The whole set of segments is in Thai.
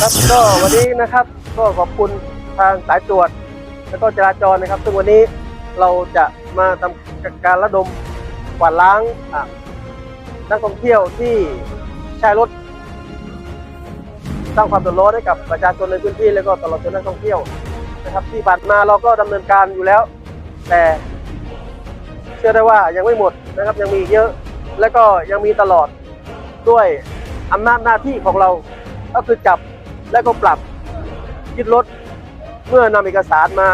ครับก็วันนี้นะครับก็ขอบคุณทางสายตรวจ แล้วก็จราจรนะครับ ซึ่งวันนี้เราจะมาทำการระดมกวาดล้างนักท่องเที่ยวที่ใช้รถสร้างความเดือดร้อนให้กับประชาชนในพื้นที่แล้วก็ตลอดจนนักท่องเที่ยวนะครับ ที่ผ่านมาเราก็ดำเนินการอยู่แล้ว แต่เชื่อได้ว่ายังไม่หมดนะครับยังมีเยอะ แล้วก็ยังมีตลอดด้วยอำนาจหน้าที่ของเรา ก็คือจับและก็ปรับยึดรถ เมื่อนำเอกสารมา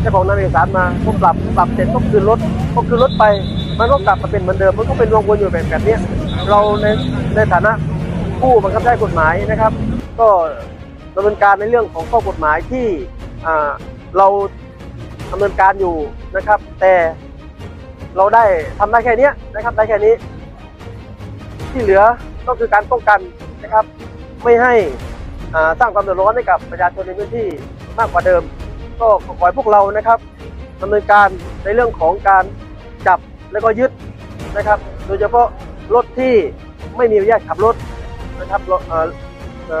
เจ้าของนำเอกสารมาก็ปรับปรับเสร็จก็คืนรถก็คืนรถไป มันก็กลับมาเป็นเหมือนเดิมมันก็เป็นวงวนอยู่แบบแบบนี้เราในในฐานะผู้บังคับใช้กฎหมายนะครับ ก็ดำเนินการในเรื่องของข้อกฎหมายที่เราดำเนินการอยู่นะครับ แต่เราได้ทำได้แค่นี้นะครับได้แค่นี้ ที่เหลือก็คือการป้องกันนะครับ ไม่ให้สร้างความเดือดร้อนให้กับประชาชนในพื้นที่มากกว่าเดิม ก็ขอให้พวกเรานะครับดำเนินการในเรื่องของการจับแล้วก็ยึดนะครับ โดยเฉพาะรถที่ไม่มีใบอนุญาตขับรถนะครับ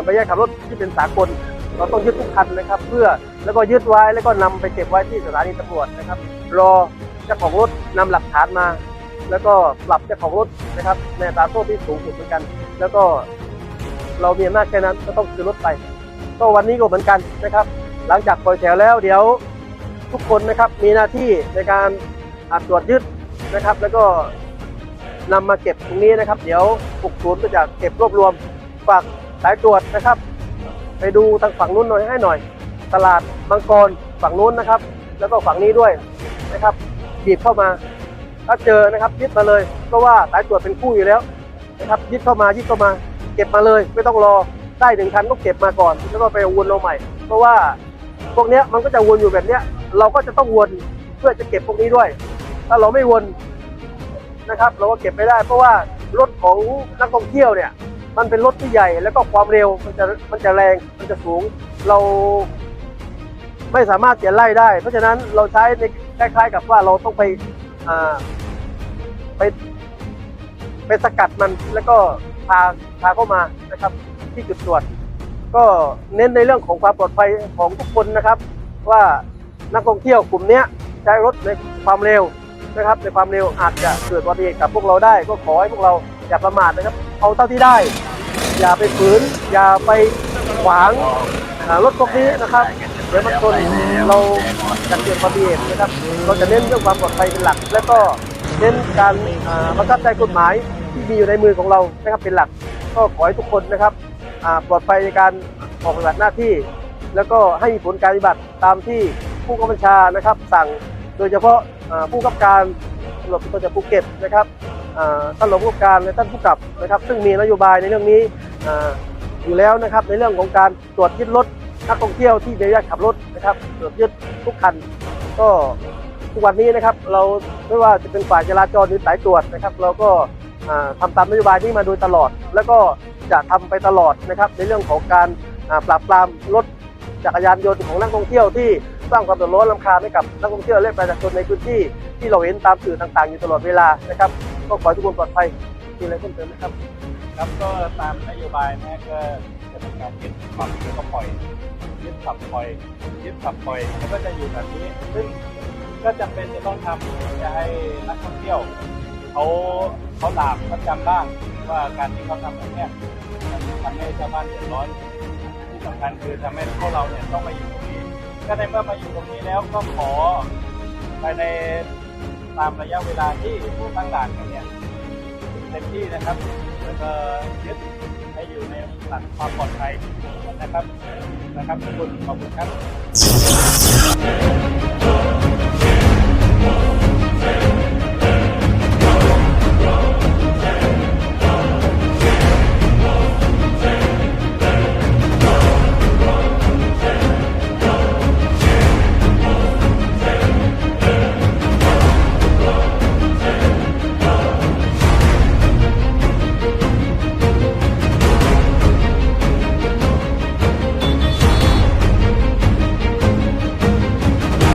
ใบอนุญาตขับรถที่เป็นสากล เราต้องยึดทุกคันนะครับ เพื่อแล้วก็ยึดไว้แล้วก็นำไปเก็บไว้ที่สถานีตำรวจนะครับ รอเจ้าของรถนำหลักฐานมา แล้วก็ปรับเจ้าของรถนะครับในตราโทษที่สูงสุดเหมือนกัน แล้วก็ เรามีอำนาจแค่นั้นก็ต้องคืนรถไป ก็วันนี้ก็เหมือนกันนะครับ หลังจากปล่อยแถวแล้วเดี๋ยวทุกคนนะครับมีหน้าที่ในการอ่าตรวจยึดนะครับ แล้วก็นำมาเก็บตรงนี้นะครับ เดี๋ยวปุกศูนย์ก็จะเก็บรวบรวมฝากสายตรวจนะครับ ไปดูทางฝั่งนู้นหน่อยให้หน่อย ตลาดบางกรฝั่งนู้นนะครับ แล้วก็ฝั่งนี้ด้วยนะครับบีบเข้ามาถ้าเจอนะครับยึดมาเลยก็ว่าสายตรวจเป็นคู่อยู่แล้วนะครับยึดเข้ามายึดเข้ามา เก็บมาเลย ไม่ต้องรอได้หนึ่งคันก็เก็บมาก่อน แล้วก็ไปวนเอาใหม่ เพราะว่าพวกเนี้ยมันก็จะวนอยู่แบบเนี้ย เราก็จะต้องวนเพื่อจะเก็บพวกนี้ด้วย ถ้าเราไม่วนนะครับ เราก็เก็บไม่ได้ เพราะว่ารถของนักท่องเที่ยวเนี่ยมันเป็นรถที่ใหญ่แล้วก็ความเร็วมันจะมันจะแรงมันจะสูง เราไม่สามารถจะไล่ได้ เพราะฉะนั้นเราใช้ในคล้ายๆ กับว่าเราต้องไปไปไปสกัดมันแล้วก็ พาพาเข้ามานะครับ ที่จุดตรวจ ก็เน้นในเรื่องของความปลอดภัยของทุกคนนะครับ ว่านักท่องเที่ยวกลุ่มเนี้ยใช้รถในความเร็วนะครับ ในความเร็วอาจจะเกิดอุบัติเหตุกับพวกเราได้ ก็ขอให้พวกเราอย่าประมาทนะครับ เอาเท่าที่ได้ อย่าไปฝืน อย่าไปขวางรถพวกนี้นะครับเดี๋ยวมันชนเราจะเกิดอุบัติเหตุนะครับ เราจะเน้นเรื่องความปลอดภัยเป็นหลัก และก็เน้นการอ่าบังคับใช้กฎหมาย ที่มีอยู่ในมือของเรานะครับเป็นหลัก ก็ขอให้ทุกคนนะครับปลอดภัยในการออกปฏิบัติหน้าที่ แล้วก็ให้มีผลการปฏิบัติตามที่ผู้กำกับชานะครับ สั่งโดยเฉพาะผู้กำกับการตำรวจภูธรจังหวัดภูเก็ตนะครับท่านรองผู้กำกับการและท่านผู้กับนะครับ ซึ่งมีนโยบายในเรื่องนี้อยู่แล้วนะครับ ในเรื่องของการตรวจยึดรถนักท่องเที่ยวที่ใบอนุญาตขับรถนะครับตรวจยึดทุกคัน ก็ทุกวันนี้นะครับ เราไม่ว่าจะเป็นฝ่ายจราจรหรือสายตรวจนะครับ เราก็ อ่าทำตามนโยบายนี้มาโดยตลอด แล้วก็จะทำไปตลอดนะครับในเรื่องของการปราบปรามรถจักรยานยนต์ของนักท่องเที่ยวที่สร้างความเดือดร้อนรำคาญให้กับนักท่องเที่ยวและประชาชนในพื้นที่ที่เราเห็นตามสื่อต่างๆ อยู่ตลอดเวลานะครับก็ขอให้ทุกคนปลอดภัยมีอะไรเพิ่มเติมไหมครับครับก็ตามนโยบายนะก็จะเป็นการยึดปรับแล้วก็ปล่อยยึดปรับปล่อยยึดปรับปล่อยแล้วก็จะอยู่แบบนี้ ซึ่งก็จำเป็นจะต้องทำจะให้นักท่องเที่ยว เขาเขาหลาบเขาจำบ้างว่าการที่เขาทำแบบนี้ทำให้ชาวบ้านเดือดร้อนที่สำคัญคือทำให้พวกเราเนี่ยต้องมาอยู่ตรงนี้ก็ในเมื่อมาอยู่ตรงนี้แล้วก็ขอภายในตามระยะเวลาที่ผู้ตั้งด่านกันเนี่ยเต็มที่นะครับแล้วก็ยึดให้อยู่ในหลักความปลอดภัยนะครับนะครับทุกคนขอบคุณครับ